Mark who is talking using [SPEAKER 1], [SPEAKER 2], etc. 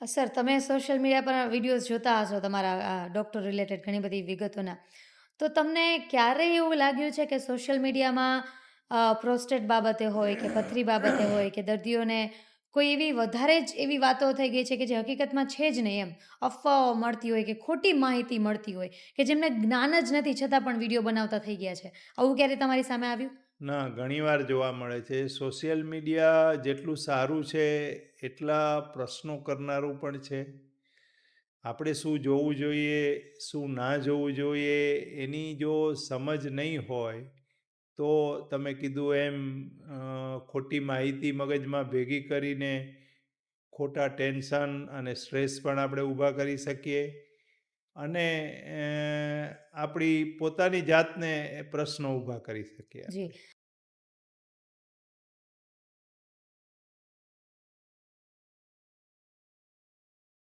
[SPEAKER 1] Sir, તમે social media પર videos જોતા હશો તમારા ડૉક્ટર રિલેટેડ ઘણી બધી વિગતોના. તો તમને ક્યારેય એવું લાગ્યું છે કે સોશિયલ મીડિયામાં પ્રોસ્ટેટ બાબતે હોય કે પથરી બાબતે હોય કે દર્દીઓને કોઈ એવી વધારે જ એવી વાતો થઈ ગઈ છે કે જે હકીકતમાં છે જ નહીં એમ? અફવાઓ મળતી હોય કે ખોટી માહિતી મળતી હોય કે જેમને જ્ઞાન જ નથી છતાં પણ વીડિયો બનાવતા થઈ ગયા છે. આવું ક્યારે તમારી સામે આવ્યું?
[SPEAKER 2] ના, ઘણીવાર જોવા મળે છે. સોશિયલ મીડિયા જેટલું સારું છે, એટલા પ્રશ્નો કરનારું પણ છે. આપણે શું જોવું જોઈએ, શું ના જોવું જોઈએ, એની જો સમજ નહીં હોય, તો તમે કીધું એમ ખોટી માહિતી મગજમાં ભેગી કરીને ખોટા ટેન્શન અને સ્ટ્રેસ પણ આપણે ઊભા કરી શકીએ. અને આપણી પોતાની જાતને પ્રશ્નો ઊભા કરી શકીએ.
[SPEAKER 1] જી.